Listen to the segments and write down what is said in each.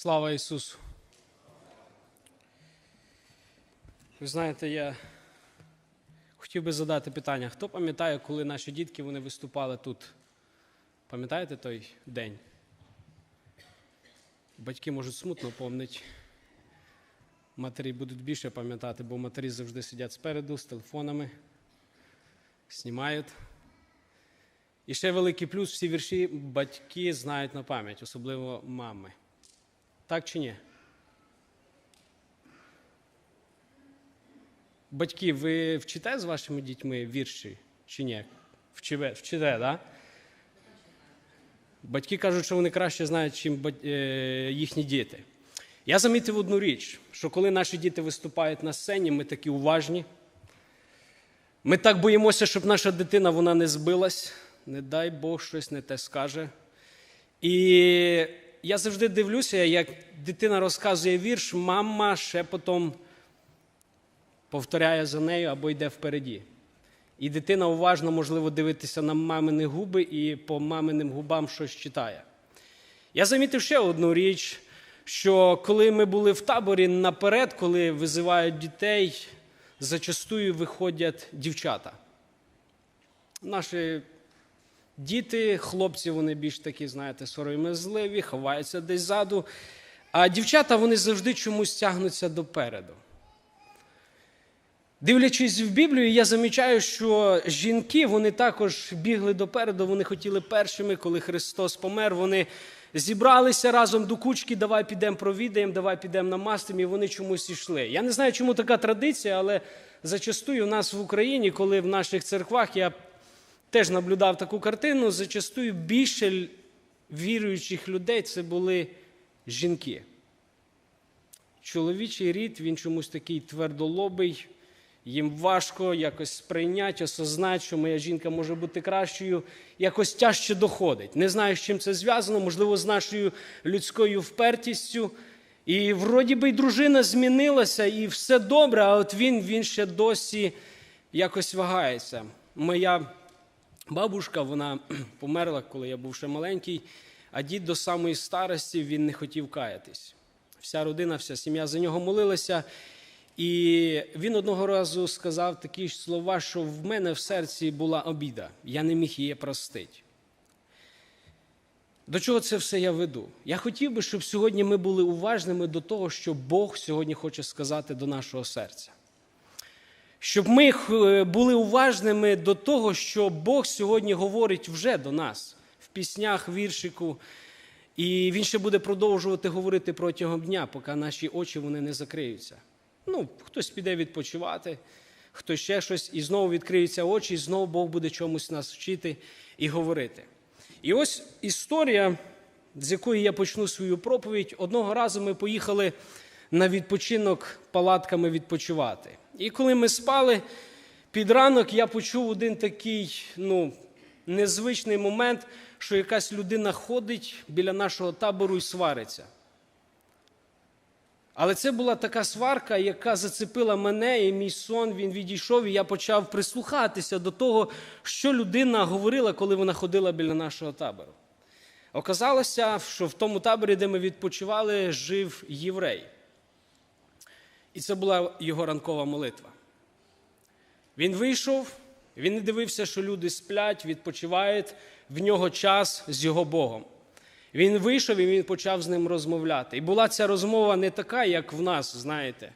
Слава Ісусу! Ви знаєте, я хотів би задати питання. Хто пам'ятає, коли наші дітки вони виступали тут? Пам'ятаєте той день? Батьки можуть смутно помнити. Матері будуть більше пам'ятати, бо матері завжди сидять спереду з телефонами, знімають. І ще великий плюс, всі вірші батьки знають на пам'ять, особливо мами. Так чи ні? Батьки, ви вчите з вашими дітьми вірші чи ні? Вчите, вчите? Да? Батьки кажуть, що вони краще знають, ніж їхні діти. Я замітив одну річ, що коли наші діти виступають на сцені, ми такі уважні. Ми так боїмося, щоб наша дитина вона не збилась, не дай Бог щось не те скаже. І я завжди дивлюся, як дитина розказує вірш, мама шепотом повторяє за нею або йде впереді. І дитина уважно, можливо, дивитися на мамини губи і по маминим губам щось читає. Я замітив ще одну річ, що коли ми були в таборі наперед, коли визивають дітей, зачастую виходять дівчата. Наші діти, хлопці, вони більш такі, знаєте, сором'язливі, ховаються десь ззаду. А дівчата вони завжди чомусь тягнуться допереду. Дивлячись в Біблію, я замічаю, що жінки вони також бігли допереду, вони хотіли першими, коли Христос помер, вони зібралися разом до кучки, давай підемо провідаємо, давай підемо намастимо, і вони чомусь йшли. Я не знаю, чому така традиція, але зачастую у нас в Україні, коли в наших церквах я теж наблюдав таку картину, зачастую більше віруючих людей це були жінки. Чоловічий рід, він чомусь такий твердолобий. Їм важко якось сприйняти, осознати, що моя жінка може бути кращою, якось тяжче доходить. Не знаю, з чим це зв'язано, можливо, з нашою людською впертістю. І вроді би й дружина змінилася, і все добре, а от він він ще досі якось вагається. Моя бабушка вона померла, коли я був ще маленький, а дід до самої старості він не хотів каятись. Вся родина, вся сім'я за нього молилася. І він одного разу сказав такі ж слова, що в мене в серці була обіда, я не міг її простити. До чого це все я веду? Я хотів би, щоб сьогодні ми були уважними до того, що Бог сьогодні хоче сказати до нашого серця. Щоб ми були уважними до того, що Бог сьогодні говорить вже до нас в піснях, віршику. І він ще буде продовжувати говорити протягом дня, поки наші очі вони не закриються. Ну, хтось піде відпочивати, хтось ще щось, і знову відкриються очі, і знову Бог буде чомусь нас вчити і говорити. І ось історія, з якої я почну свою проповідь. Одного разу ми поїхали на відпочинок палатками відпочивати. І коли ми спали, під ранок я почув один такий ну, незвичний момент, що якась людина ходить біля нашого табору і свариться. Але це була така сварка, яка зацепила мене, і мій сон він відійшов, і я почав прислухатися до того, що людина говорила, коли вона ходила біля нашого табору. Оказалося, що в тому таборі, де ми відпочивали, жив єврей. І це була його ранкова молитва. Він вийшов, він не дивився, що люди сплять, відпочивають в нього час з його Богом. Він вийшов і він почав з ним розмовляти. І була ця розмова не така, як в нас, знаєте,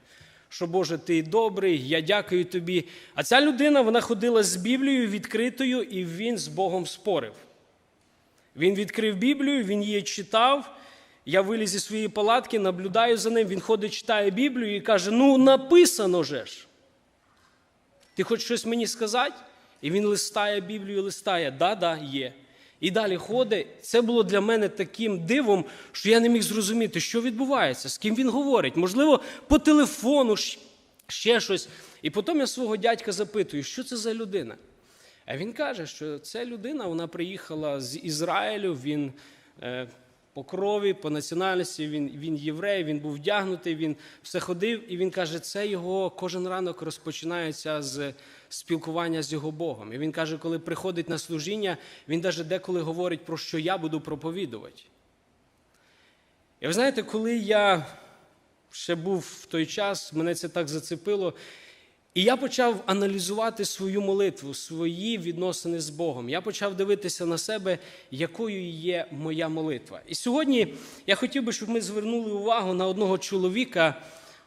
що Боже, ти добрий, я дякую тобі. А ця людина вона ходила з Біблією відкритою, і він з Богом спорив. Він відкрив Біблію, він її читав. Я виліз зі своєї палатки, наблюдаю за ним. Він ходить, читає Біблію і каже: Ну, написано же ж. Ти хочеш щось мені сказати? І він листає Біблію, листає. Да, да, є. І далі ходить. Це було для мене таким дивом, що я не міг зрозуміти, що відбувається, з ким він говорить. Можливо, по телефону, ще щось. І потім я свого дядька запитую, що це за людина. А він каже, що ця людина вона приїхала з Ізраїлю, він е, по крові, по національності, він він єврей, він був вдягнутий, він все ходив, і він каже, це його кожен ранок розпочинається з спілкування з його Богом. І він каже, коли приходить на служіння, він навіть деколи говорить, про що я буду проповідувати. І ви знаєте, коли я ще був в той час, мене це так зацепило. І я почав аналізувати свою молитву, свої відносини з Богом. Я почав дивитися на себе, якою є моя молитва. І сьогодні я хотів би, щоб ми звернули увагу на одного чоловіка.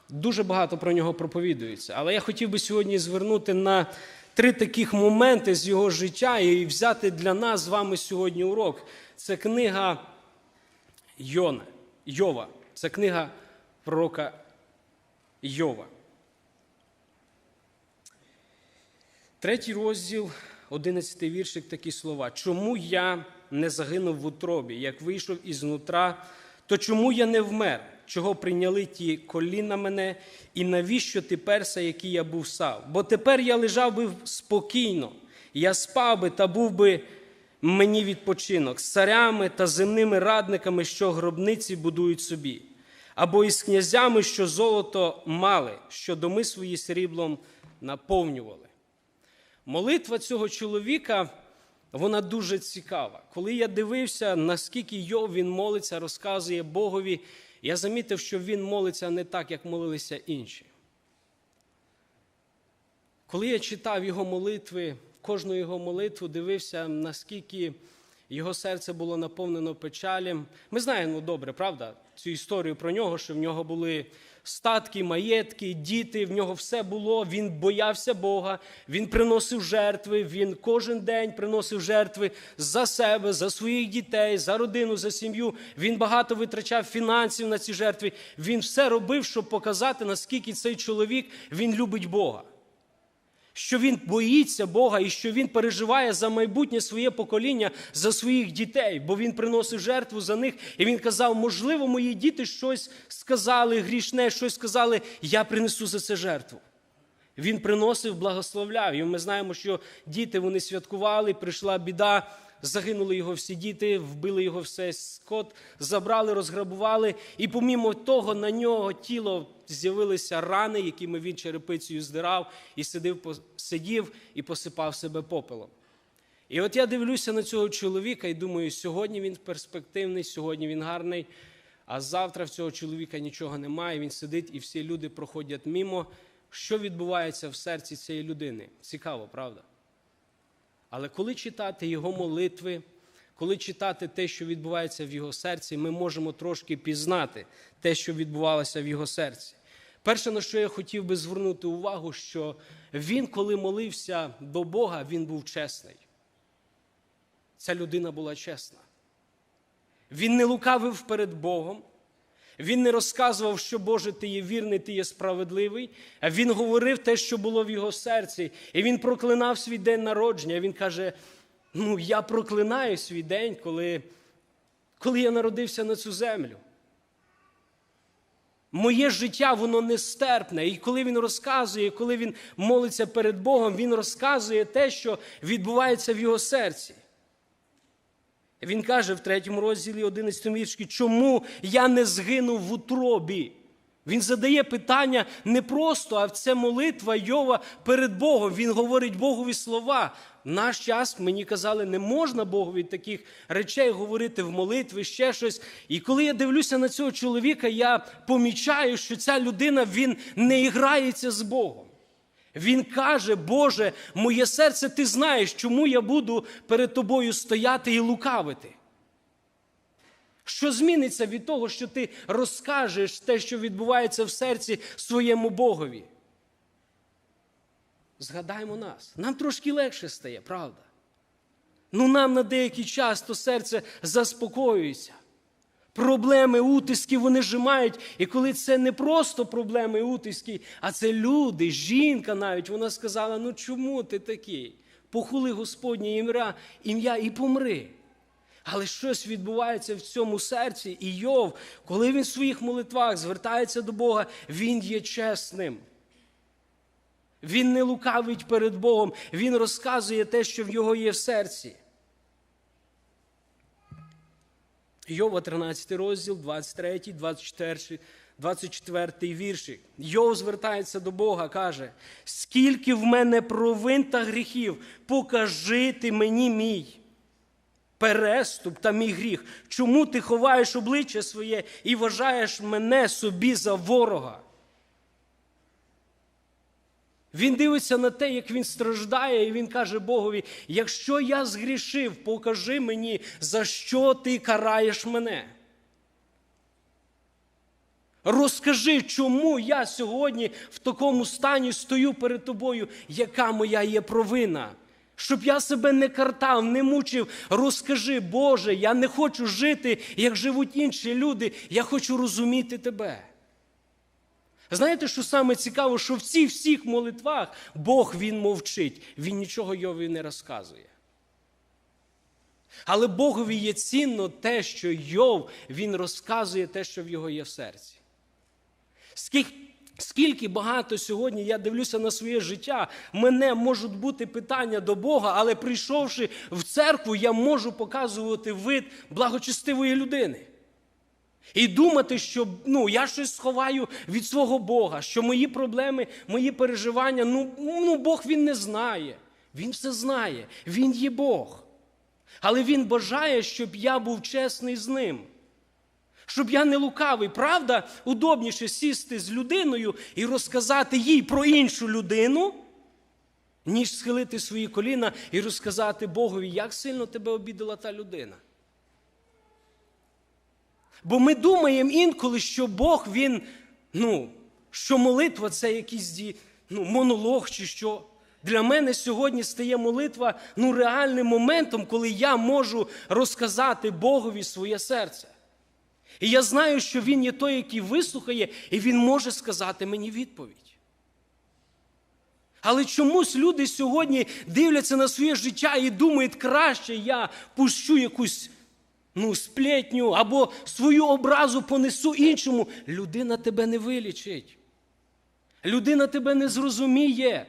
Дуже багато про нього проповідується. Але я хотів би сьогодні звернути на три таких моменти з його життя і взяти для нас з вами сьогодні урок. Це книга Йона, Йова. Це книга пророка Йова. Третій розділ, одинадцятий віршик, такі слова. Чому я не загинув в утробі, як вийшов із нутра, то чому я не вмер? Чого прийняли ті коліна мене, і навіщо ти перса, який я був сав? Бо тепер я лежав би спокійно, я спав би та був би мені відпочинок з царями та земними радниками, що гробниці будують собі, або із князями, що золото мали, що доми свої сріблом наповнювали. Молитва цього чоловіка, вона дуже цікава. Коли я дивився, наскільки Йов він молиться, розказує Богові, я замітив, що він молиться не так, як молилися інші. Коли я читав його молитви, кожну його молитву, дивився, наскільки його серце було наповнено печалем. Ми знаємо ну, добре, правда, цю історію про нього, що в нього були статки, маєтки, діти, в нього все було. Він боявся Бога, він приносив жертви, він кожен день приносив жертви за себе, за своїх дітей, за родину, за сім'ю. Він багато витрачав фінансів на ці жертви. Він все робив, щоб показати, наскільки цей чоловік він любить Бога що він боїться Бога і що він переживає за майбутнє своє покоління, за своїх дітей, бо він приносив жертву за них, і він казав, можливо, мої діти щось сказали, грішне, щось сказали, я принесу за це жертву. Він приносив, благословляв. І ми знаємо, що діти вони святкували, прийшла біда. Загинули його всі діти, вбили його все скот, забрали, розграбували, і помімо того, на нього тіло з'явилися рани, якими він черепицею здирав, і сидів, сидів і посипав себе попелом. І от я дивлюся на цього чоловіка і думаю, сьогодні він перспективний, сьогодні він гарний, а завтра в цього чоловіка нічого немає. Він сидить, і всі люди проходять мімо. Що відбувається в серці цієї людини? Цікаво, правда? Але коли читати його молитви, коли читати те, що відбувається в його серці, ми можемо трошки пізнати те, що відбувалося в його серці. Перше, на що я хотів би звернути увагу, що він, коли молився до Бога, він був чесний. Ця людина була чесна. Він не лукавив перед Богом. Він не розказував, що Боже, ти є вірний, ти є справедливий. Він говорив те, що було в його серці. І він проклинав свій день народження. Він каже: Ну, я проклинаю свій день, коли, коли я народився на цю землю. Моє життя, воно нестерпне. І коли він розказує, коли він молиться перед Богом, він розказує те, що відбувається в його серці. Він каже в третьому розділі 11 віршки, чому я не згинув в утробі? Він задає питання не просто, а це молитва Йова перед Богом. Він говорить Богові слова. В наш час мені казали, не можна Богові таких речей говорити в молитві, ще щось. І коли я дивлюся на цього чоловіка, я помічаю, що ця людина він не іграється з Богом. Він каже, Боже, моє серце, ти знаєш, чому я буду перед тобою стояти і лукавити. Що зміниться від того, що ти розкажеш те, що відбувається в серці своєму Богові? Згадаймо нас. Нам трошки легше стає, правда? Ну нам на деякий час то серце заспокоюється. Проблеми, утиски вони жимають. І коли це не просто проблеми, утиски, а це люди, жінка навіть, вона сказала: ну чому ти такий? Похули Господнє ім'я ім'я і помри. Але щось відбувається в цьому серці, і Йов, коли він в своїх молитвах звертається до Бога, він є чесним. Він не лукавить перед Богом, він розказує те, що в його є в серці. Йова 13 розділ, 23, 24, 24 вірші. Йов звертається до Бога, каже: скільки в мене провин та гріхів, покажи ти мені мій. переступ та мій гріх? Чому ти ховаєш обличчя своє і вважаєш мене собі за ворога? Він дивиться на те, як він страждає, і він каже Богові: якщо я згрішив, покажи мені, за що ти караєш мене. Розкажи, чому я сьогодні в такому стані стою перед тобою, яка моя є провина. Щоб я себе не картав, не мучив. Розкажи, Боже, я не хочу жити, як живуть інші люди. Я хочу розуміти тебе. Знаєте, що саме цікаво, що в цих всіх молитвах Бог він мовчить, він нічого Йові не розказує. Але Богові є цінно те, що Йов він розказує те, що в його є в серці. Скільки, скільки багато сьогодні я дивлюся на своє життя, мене можуть бути питання до Бога, але прийшовши в церкву, я можу показувати вид благочестивої людини. І думати, що ну, я щось сховаю від свого Бога, що мої проблеми, мої переживання, ну, ну Бог він не знає. Він все знає, Він є Бог. Але Він бажає, щоб я був чесний з ним. Щоб я не лукавий. Правда, удобніше сісти з людиною і розказати їй про іншу людину, ніж схилити свої коліна і розказати Богові, як сильно тебе обідала та людина. Бо ми думаємо інколи, що Бог, він, ну, що молитва це якийсь ну, монолог чи що. Для мене сьогодні стає молитва ну, реальним моментом, коли я можу розказати Богові своє серце. І я знаю, що Він є той, який вислухає, і Він може сказати мені відповідь. Але чомусь люди сьогодні дивляться на своє життя і думають, краще я пущу якусь ну, сплетню або свою образу понесу іншому. Людина тебе не вилічить. Людина тебе не зрозуміє.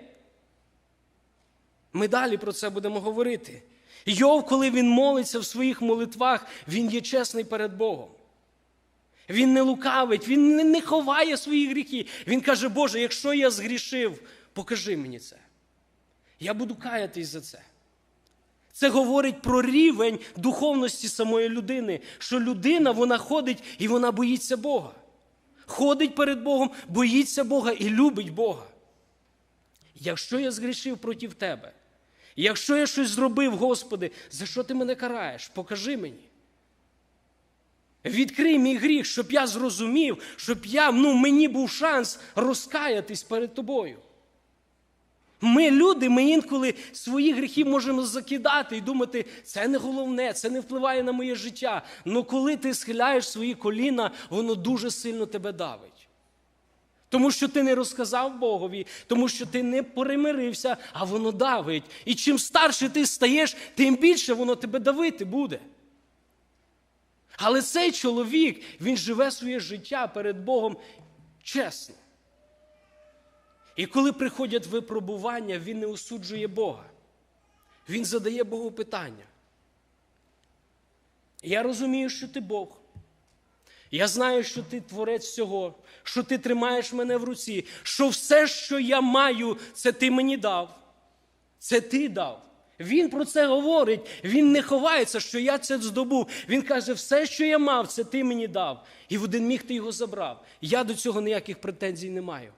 Ми далі про це будемо говорити. Йов, коли він молиться в своїх молитвах, він є чесний перед Богом. Він не лукавить, він не ховає свої гріхи. Він каже, Боже, якщо я згрішив, покажи мені це. Я буду каятись за це. Це говорить про рівень духовності самої людини, що людина вона ходить і вона боїться Бога. Ходить перед Богом, боїться Бога і любить Бога. Якщо я згрішив проти тебе, якщо я щось зробив, Господи, за що ти мене караєш? Покажи мені. Відкрий мій гріх, щоб я зрозумів, щоб я, ну, мені був шанс розкаятись перед тобою. Ми, люди, ми інколи свої гріхи можемо закидати і думати, це не головне, це не впливає на моє життя. Але коли ти схиляєш свої коліна, воно дуже сильно тебе давить. Тому що ти не розказав Богові, тому що ти не перемирився, а воно давить. І чим старше ти стаєш, тим більше воно тебе давити буде. Але цей чоловік, він живе своє життя перед Богом чесно. І коли приходять випробування, він не осуджує Бога. Він задає Богу питання. Я розумію, що ти Бог. Я знаю, що ти творець всього, що ти тримаєш мене в руці, що все, що я маю, це ти мені дав. Це ти дав. Він про це говорить, він не ховається, що я це здобув. Він каже, все, що я мав, це ти мені дав. І в один міг ти його забрав. Я до цього ніяких претензій не маю.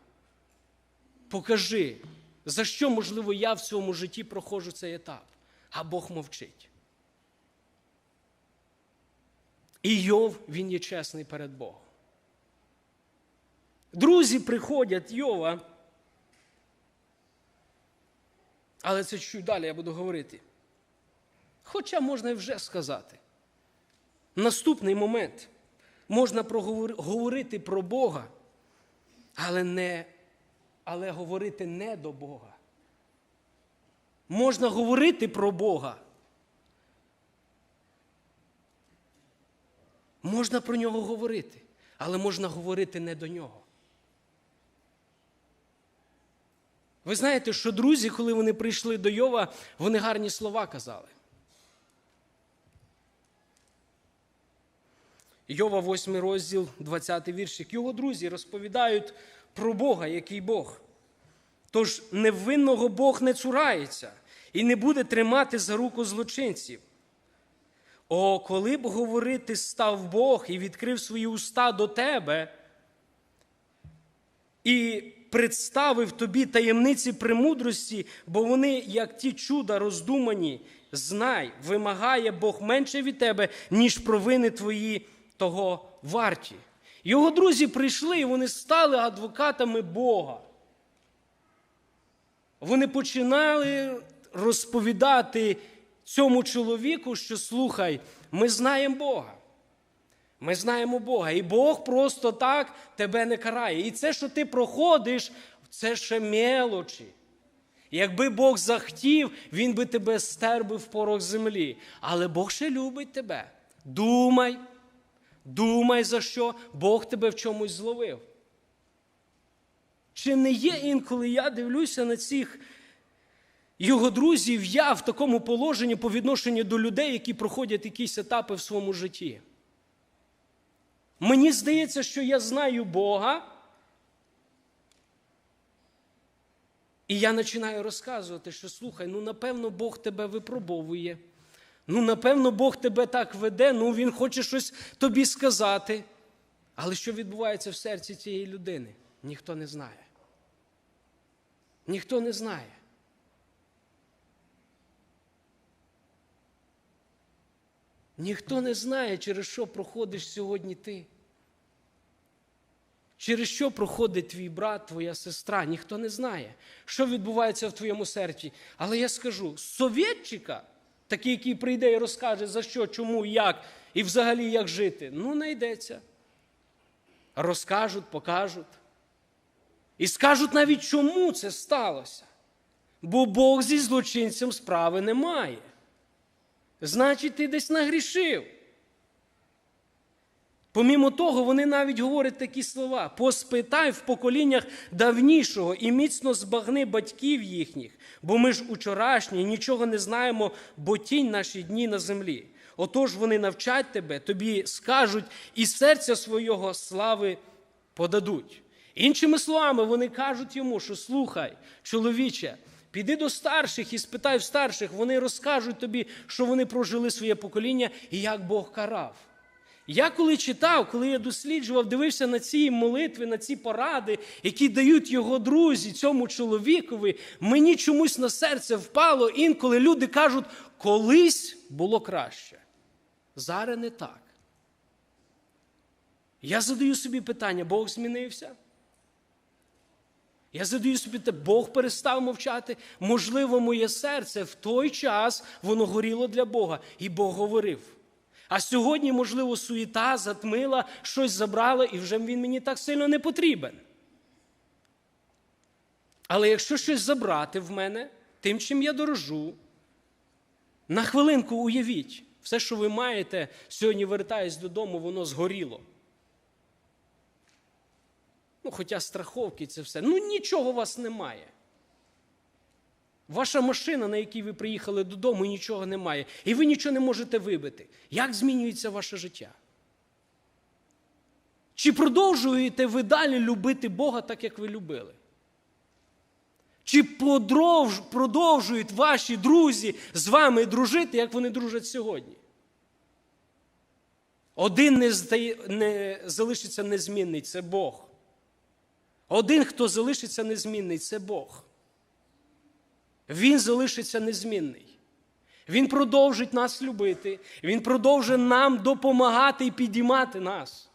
Покажи, за що, можливо, я в цьому житті проходжу цей етап, а Бог мовчить. І Йов, він є чесний перед Богом. Друзі приходять Йова. Але це чуть далі я буду говорити. Хоча можна і вже сказати. Наступний момент можна говорити про Бога, але не, але говорити не до Бога. Можна говорити про Бога. Можна про нього говорити, але можна говорити не до нього. Ви знаєте, що друзі, коли вони прийшли до Йова, вони гарні слова казали. Йова, 8 розділ, 20 віршик. Його друзі розповідають про Бога, який Бог. Тож невинного Бог не цурається і не буде тримати за руку злочинців. О, коли б говорити став Бог і відкрив свої уста до тебе, і представив тобі таємниці премудрості, бо вони, як ті чуда роздумані, знай, вимагає Бог менше від тебе, ніж провини твої того варті. Його друзі прийшли і вони стали адвокатами Бога. Вони починали розповідати цьому чоловіку, що слухай, ми знаємо Бога. Ми знаємо Бога. І Бог просто так тебе не карає. І це, що ти проходиш, це ще мелочі. Якби Бог захотів, Він би тебе стербив в порох землі. Але Бог ще любить тебе. Думай, думай за що Бог тебе в чомусь зловив. Чи не є інколи я дивлюся на цих його друзів, я в такому положенні по відношенню до людей, які проходять якісь етапи в своєму житті? Мені здається, що я знаю Бога. І я починаю розказувати, що слухай, ну напевно, Бог тебе випробовує. Ну, напевно, Бог тебе так веде, ну Він хоче щось тобі сказати. Але що відбувається в серці цієї людини? Ніхто не знає. Ніхто не знає. Ніхто не знає, через що проходиш сьогодні ти. Через що проходить твій брат, твоя сестра, ніхто не знає, що відбувається в твоєму серці. Але я скажу: совєтчика, такий, який прийде і розкаже, за що, чому, як і взагалі як жити, ну не йдеться. Розкажуть, покажуть. І скажуть навіть, чому це сталося. Бо Бог зі злочинцем справи не має. Значить, ти десь нагрішив. Помімо того, вони навіть говорять такі слова: поспитай в поколіннях давнішого і міцно збагни батьків їхніх, бо ми ж учорашні нічого не знаємо, бо тінь наші дні на землі. Отож вони навчать тебе, тобі скажуть, і серця свого слави подадуть. Іншими словами, вони кажуть йому, що слухай, чоловіче, піди до старших і спитай в старших, вони розкажуть тобі, що вони прожили своє покоління і як Бог карав. Я коли читав, коли я досліджував, дивився на ці молитви, на ці поради, які дають його друзі, цьому чоловікові, мені чомусь на серце впало інколи люди кажуть, колись було краще. Зараз не так. Я задаю собі питання, Бог змінився? Я задаю собі те, Бог перестав мовчати. Можливо, моє серце в той час воно горіло для Бога, і Бог говорив. А сьогодні, можливо, суєта затмила, щось забрала, і вже він мені так сильно не потрібен. Але якщо щось забрати в мене, тим, чим я дорожу, на хвилинку уявіть, все, що ви маєте, сьогодні вертаюсь додому, воно згоріло. Ну, хоча страховки це все. Ну, нічого у вас немає. Ваша машина, на якій ви приїхали додому, нічого немає. І ви нічого не можете вибити. Як змінюється ваше життя? Чи продовжуєте ви далі любити Бога так, як ви любили? Чи продовжують ваші друзі з вами дружити, як вони дружать сьогодні? Один не, здає, не залишиться незмінний це Бог. Один, хто залишиться незмінний, це Бог. Він залишиться незмінний. Він продовжить нас любити, Він продовжить нам допомагати і підіймати нас.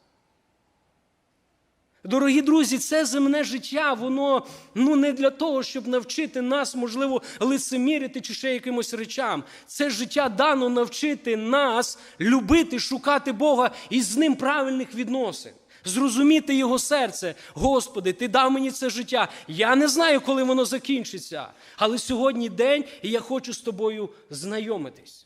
Дорогі друзі, це земне життя, воно ну, не для того, щоб навчити нас, можливо, лицемірити чи ще якимось речам. Це життя дано навчити нас любити, шукати Бога і з ним правильних відносин зрозуміти його серце. Господи, Ти дав мені це життя. Я не знаю, коли воно закінчиться. Але сьогодні день, і я хочу з тобою знайомитись.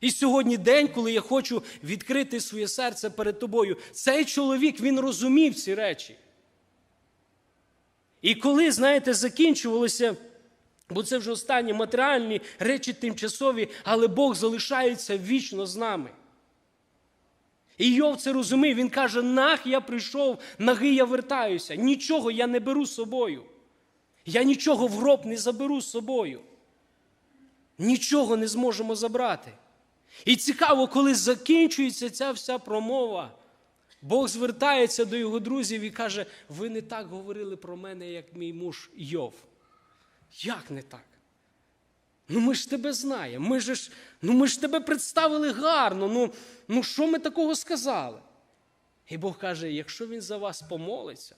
І сьогодні день, коли я хочу відкрити своє серце перед тобою. Цей чоловік він розумів ці речі. І коли, знаєте, закінчувалося, бо це вже останні матеріальні речі тимчасові, але Бог залишається вічно з нами. І Йов це розумів, він каже: нах, я прийшов, наги я вертаюся. Нічого я не беру з собою. Я нічого в гроб не заберу з собою. Нічого не зможемо забрати. І цікаво, коли закінчується ця вся промова, Бог звертається до його друзів і каже: ви не так говорили про мене, як мій муж Йов. Як не так? Ну ми ж тебе знаємо. Ми ж, ну ми ж тебе представили гарно. Ну, ну що ми такого сказали? І Бог каже: якщо він за вас помолиться,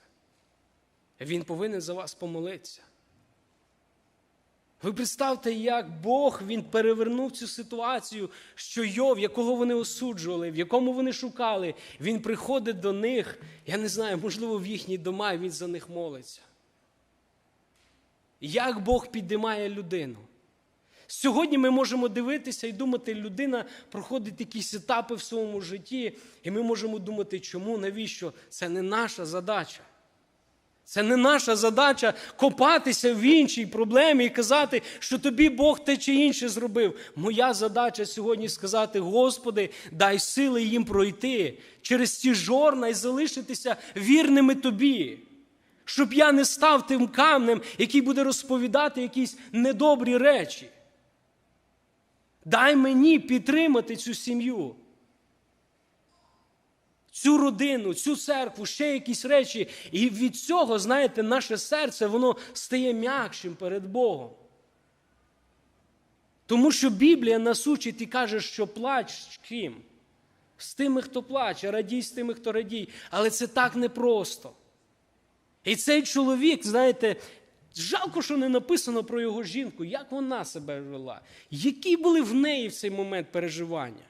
він повинен за вас помолитися. Ви представте, як Бог він перевернув цю ситуацію, що Йов, якого вони осуджували, в якому вони шукали, він приходить до них, я не знаю, можливо, в їхні дома і він за них молиться. Як Бог підіймає людину? Сьогодні ми можемо дивитися і думати, людина проходить якісь етапи в своєму житті, і ми можемо думати, чому, навіщо? Це не наша задача. Це не наша задача копатися в іншій проблемі і казати, що тобі Бог те чи інше зробив. Моя задача сьогодні сказати: Господи, дай сили їм пройти через ці жорна і залишитися вірними тобі. Щоб я не став тим камнем, який буде розповідати якісь недобрі речі. Дай мені підтримати цю сім'ю, цю родину, цю церкву, ще якісь речі. І від цього, знаєте, наше серце воно стає м'якшим перед Богом. Тому що Біблія нас учить і каже, що плач з ким? З тими, хто плаче, радій з тими, хто радій. Але це так непросто. І цей чоловік, знаєте, жалко, що не написано про його жінку, як вона себе вела, які були в неї в цей момент переживання.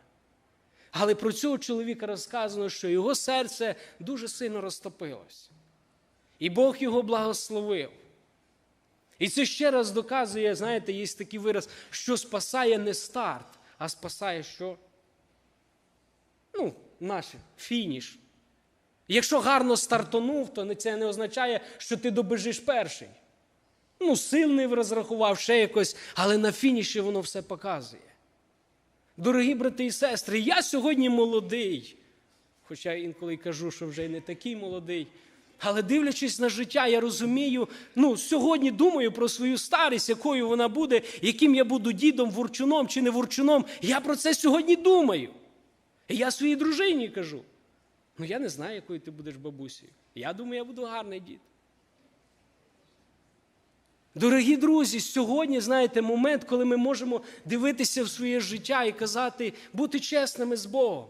Але про цього чоловіка розказано, що його серце дуже сильно розтопилось. І Бог його благословив. І це ще раз доказує, знаєте, є такий вираз, що спасає не старт, а спасає що? Ну, наш фініш. Якщо гарно стартонув, то це не означає, що ти добежиш перший. Ну, сил не розрахував ще якось, але на фініші воно все показує. Дорогі брати і сестри, я сьогодні молодий, хоча інколи кажу, що вже й не такий молодий. Але дивлячись на життя, я розумію, ну, сьогодні думаю про свою старість, якою вона буде, яким я буду дідом, вурчуном чи не вурчуном. Я про це сьогодні думаю. І я своїй дружині кажу. Ну, я не знаю, якою ти будеш бабусею. Я думаю, я буду гарний дід. Дорогі друзі, сьогодні, знаєте, момент, коли ми можемо дивитися в своє життя і казати, бути чесними з Богом.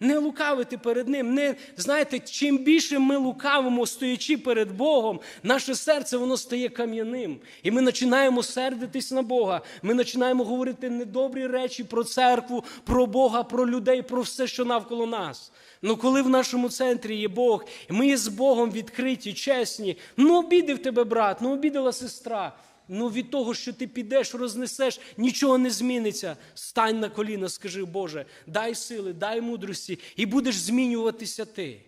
Не лукавити перед Ним. Не, Знаєте, чим більше ми лукавимо, стоячи перед Богом, наше серце воно стає кам'яним. І ми починаємо сердитись на Бога. Ми починаємо говорити недобрі речі про церкву, про Бога, про людей, про все, що навколо нас. Ну коли в нашому центрі є Бог, ми є з Богом відкриті, чесні, ну обідав тебе брат, ну обідала сестра. Ну від того, що ти підеш, рознесеш, нічого не зміниться. Стань на коліна, скажи, Боже, дай сили, дай мудрості, і будеш змінюватися ти.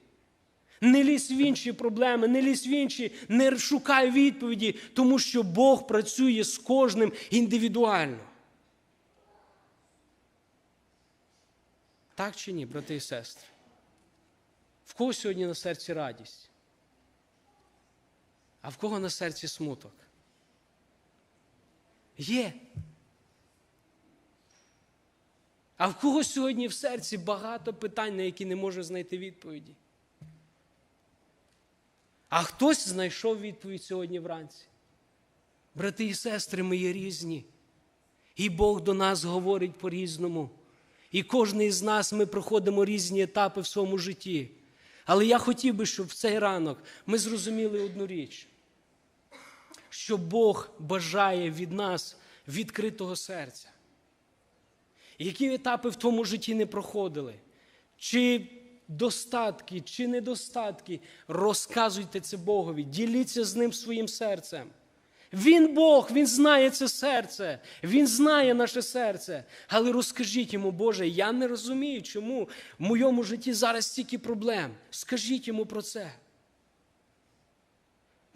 Не лізь в інші проблеми, не лізь в інші, не шукай відповіді, тому що Бог працює з кожним індивідуально. Так чи ні, брати і сестри? В кого сьогодні на серці радість? А в кого на серці смуток? Є. А в кого сьогодні в серці багато питань, на які не може знайти відповіді? А хтось знайшов відповідь сьогодні вранці. Брати і сестри, ми є різні. І Бог до нас говорить по-різному. І кожен із нас ми проходимо різні етапи в своєму житті. Але я хотів би, щоб в цей ранок ми зрозуміли одну річ, що Бог бажає від нас відкритого серця. Які етапи в тому житті не проходили? Чи достатки, чи недостатки, розказуйте це Богові, діліться з ним своїм серцем. Він Бог, Він знає це серце, Він знає наше серце. Але розкажіть йому, Боже, я не розумію, чому в моєму житті зараз стільки проблем. Скажіть йому про це.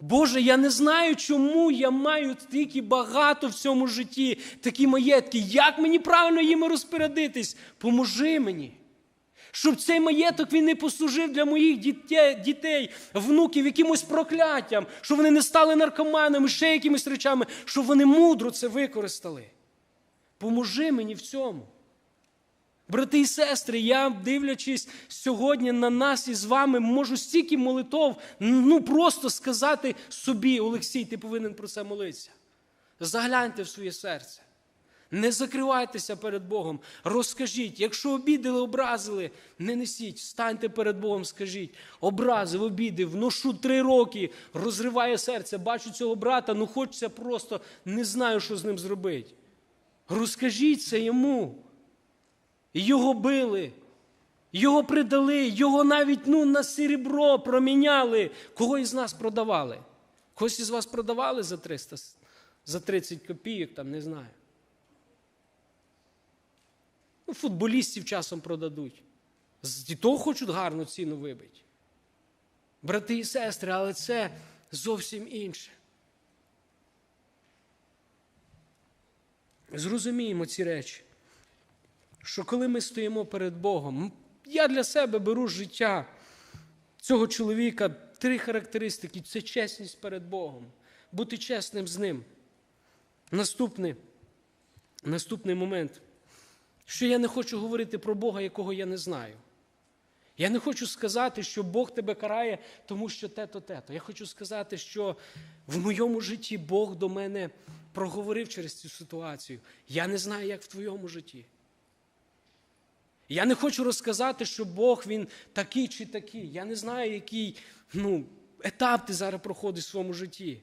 Боже, я не знаю, чому я маю стільки багато в цьому житті, такі маєтки. Як мені правильно їми розпорядитись? Поможи мені. Щоб цей маєток він не послужив для моїх дітей, дітей, внуків якимось прокляттям, щоб вони не стали наркоманами, ще якимись речами, щоб вони мудро це використали. Поможи мені в цьому. Брати і сестри, я, дивлячись сьогодні на нас із вами, можу стільки молитов, ну просто сказати собі, Олексій, ти повинен про це молитися. Загляньте в своє серце. Не закривайтеся перед Богом. Розкажіть, якщо обідали, образили, не несіть, станьте перед Богом, скажіть. Образив, обідив, ношу три роки, розриває серце, бачу цього брата, ну хочеться просто не знаю, що з ним зробити. Розкажіть це йому. Його били, його придали, його навіть ну, на серебро проміняли. Кого із нас продавали? Когось із вас продавали за 300, за 30 копійок, там, не знаю. Ну, футболістів часом продадуть. І того хочуть гарну ціну вибити. Брати і сестри, але це зовсім інше. Зрозуміємо ці речі, що коли ми стоїмо перед Богом, я для себе беру життя цього чоловіка три характеристики це чесність перед Богом, бути чесним з ним. Наступний, наступний момент що я не хочу говорити про Бога, якого я не знаю. Я не хочу сказати, що Бог тебе карає, тому що те-то, те-то. Я хочу сказати, що в моєму житті Бог до мене проговорив через цю ситуацію. Я не знаю, як в твоєму житті. Я не хочу розказати, що Бог він такий чи такий. Я не знаю, який ну, етап ти зараз проходиш в своєму житті.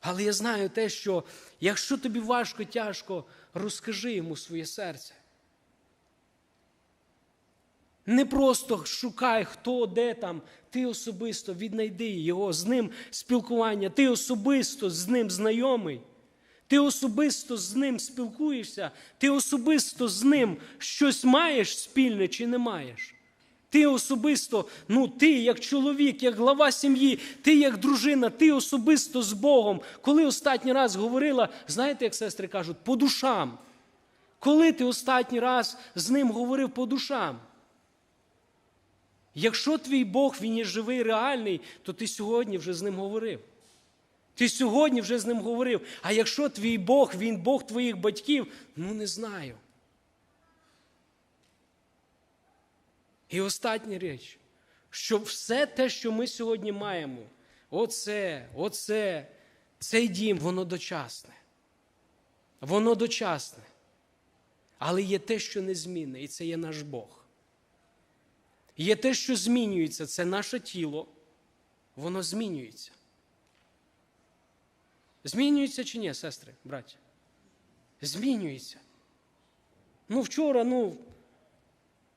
Але я знаю те, що якщо тобі важко, тяжко, розкажи йому своє серце. Не просто шукай, хто де там, ти особисто віднайди його з ним спілкування, ти особисто з ним знайомий, ти особисто з ним спілкуєшся, ти особисто з ним щось маєш спільне чи не маєш. Ти особисто, ну ти як чоловік, як глава сім'ї, ти як дружина, ти особисто з Богом. Коли останній раз говорила, знаєте, як сестри кажуть, по душам. Коли ти останній раз з ним говорив по душам? Якщо твій Бог він є живий, реальний, то ти сьогодні вже з ним говорив. Ти сьогодні вже з ним говорив. А якщо твій Бог, він Бог твоїх батьків, ну не знаю. І остання річ, що все те, що ми сьогодні маємо, оце, оце, цей дім, воно дочасне. Воно дочасне. Але є те, що незмінне, і це є наш Бог. Є те, що змінюється, це наше тіло, воно змінюється. Змінюється чи ні, сестри, браті? Змінюється. Ну, вчора, ну,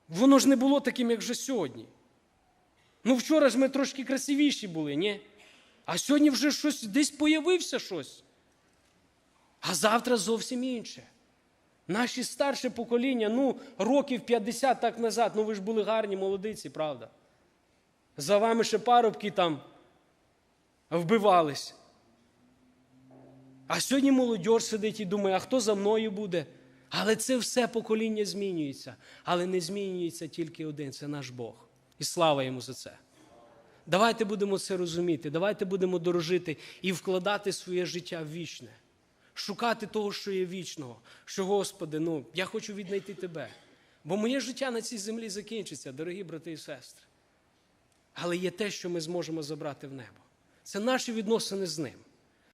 Воно ж не було таким, як вже сьогодні. Ну, вчора ж ми трошки красивіші були, ні? А сьогодні вже щось десь появився щось. А завтра зовсім інше. Наші старше покоління, ну, років 50 так назад, ну ви ж були гарні молодиці, правда? За вами ще парубки там вбивались. А сьогодні молодь сидить і думає, а хто за мною буде? Але це все покоління змінюється. Але не змінюється тільки один це наш Бог. І слава йому за це. Давайте будемо це розуміти, давайте будемо дорожити і вкладати своє життя в вічне, шукати того, що є вічного, що, Господи, ну, я хочу віднайти Тебе. Бо моє життя на цій землі закінчиться, дорогі брати і сестри. Але є те, що ми зможемо забрати в небо. Це наші відносини з ним.